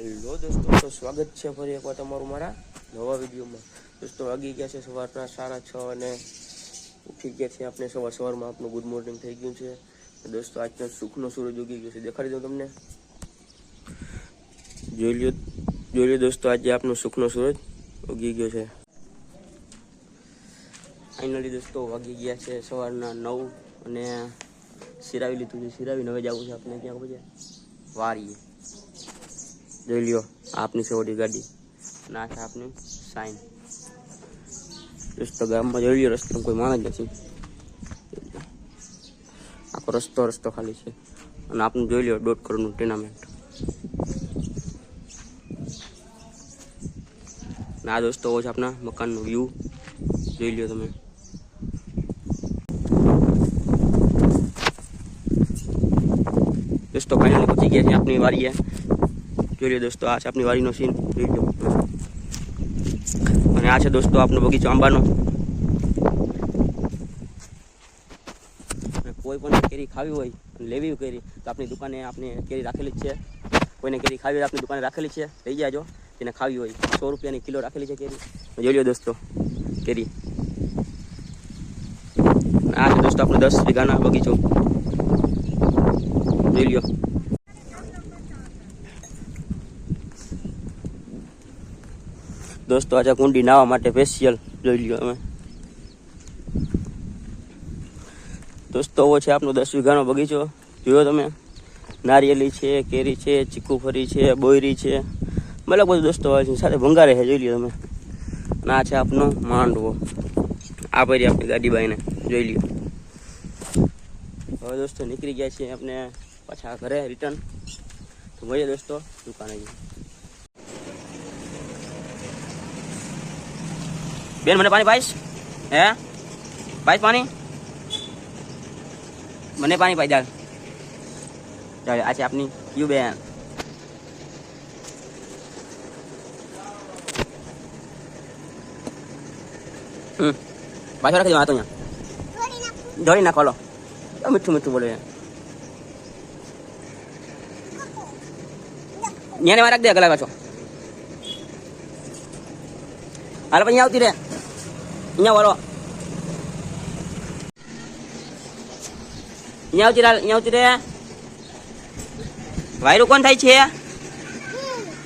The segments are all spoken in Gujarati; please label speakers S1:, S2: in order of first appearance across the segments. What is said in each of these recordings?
S1: હેલો દોસ્તો, તો સ્વાગત છે ફરી એકવાર તમારું મારા નવા વિડીયોમાં. દોસ્તો, વાગી ગયા છે સવારના સાડા છ અને ઉઠી ગયા છે આપણે સવાર સવારમાં. આપનું ગુડ મોર્નિંગ થઈ ગયું છે. દોસ્તો, આજનો સુખનો સૂરજ ઉગી ગયો છે. દેખાડી દઉં તમને? જોઈ લ્યો જોઈ લ્યો દોસ્તો, આજે આપનો સુખનો સૂરજ ઉગી ગયો છે. ફાઇનલી દોસ્તો, વાગી ગયા છે સવારના નવ અને સિરાવી લીધું છે. સિરાવીને હવે જવું છે આપણે, ક્યાં ખબર છે? વારીએ. જોઈ લ્યો, આપની આપની ઓડી ગાડી. ના છે આપની સાઈન રસ્તો ગામમાં જોઈ લ્યો, રસ્તો કોઈ માણસ નથી. આખો રસ્તો રસ્તો ખાલી છે. અને આપનું જોઈ લ્યો, દોઢ કરોડનું ટુર્નામેન્ટ ના દોસ્તો દોસ્તો છે આપણા મકાનનો વ્યૂ જોઈ લ્યો તમે. દોસ્તો ફાઇનલ પહોંચી ગયા છે આપની વારીએ જોઈ લો દોસ્તો, આ છે આપની વાડીનો સીન જોઈ લો અને આ છે દોસ્તો આપનો બગીચો આંબાનો. કોઈ પણ કેરી ખાવી હોય અને લેવી કેરી, તો આપણી દુકાને આપણે કેરી રાખેલી જ છે. કોઈને કેરી ખાવી હોય આપણી દુકાને રાખેલી છે. લઈ જાજો. તેને ખાવી હોય, સો રૂપિયાની કિલો રાખેલી છે કેરી. જોઈ લો દોસ્તો, કેરી. આ છે દોસ્તો આપણો દસ વીઘાના બગીચો. જોઈ લ્યો. દોસ્તો આજે કુંડી નાવા માટે સ્પેશિયલ જોઈ લ્યો અમે. દોસ્તો ઓ છે આપનો દસ વીઘાનો બગીચો. જોયો તમે? નારિયેલી છે, કેરી છે ચીકુફરી છે, બોયરી છે. મતલબ બધું દોસ્તો આવે છે. સાથે ભંગારે છે, જોઈ લ્યો તમે. અને આ છે આપનો માંડવો. આ પહેરી આપણી ગાડી બાઈને. જોઈ લ્યો. હવે દોસ્તો નીકળી ગયા છીએ આપણે પાછા ઘરે રિટર્ન તો મળીએ દોસ્તો, દુકાને જઈએ. બેન, મને પાણી પાઈશ? હે? પાઈશ પાણી? મને પાણી પાઈ ચાલ ચાલે, આ છે આપની યુ બેન. પાછો રાખી દો આ અહીંયા. ધોળી નાખો લો મીઠું મીઠું બોલે. ન્યાને માં રાખ દે અગલા પાછો. હાલ પછી આવતી રે અહીંયા વળો અહીંયા આવતી રે અહીંયા આવતી રે વાયરું કોણ થાય છે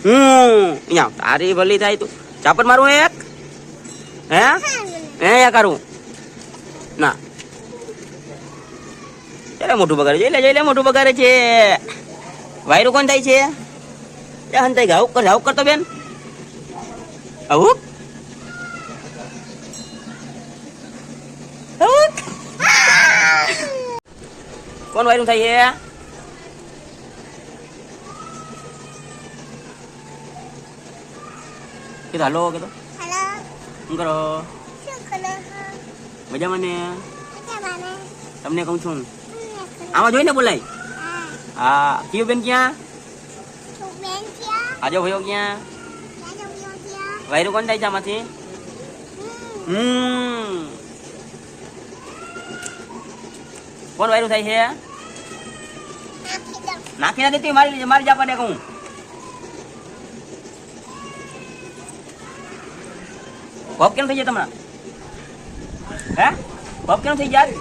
S1: હમ અહીંયા તારી ભલી થાય તું ચાપર મારું એક હે હે યા કરું ના એટલે મોટું બગાડે છે એટલે એટલે મોટું બગાડે છે વાયરું કોણ થાય છે એ હંતાઈ ઘાવ કર ઘાવ કરતો બેન આવું કોણ વાયરું થાય છે કીધું હાલો કીધું. શું કરો? મજામાં ને? તમને કહું છું. આમાં જોઈને બોલાય. હા. કયું? બેન ક્યાં? આજો ભયો ક્યાં. વાયરું કોણ થાય છે આમાંથી? હમ. કોણ વાયરું થાય છે? નાખી ના દેતી મારી મારી જા પડે કહું. ભોગ કેમ થઈ જાય તમારા? હે? ભોગ કેમ થઈ જાય?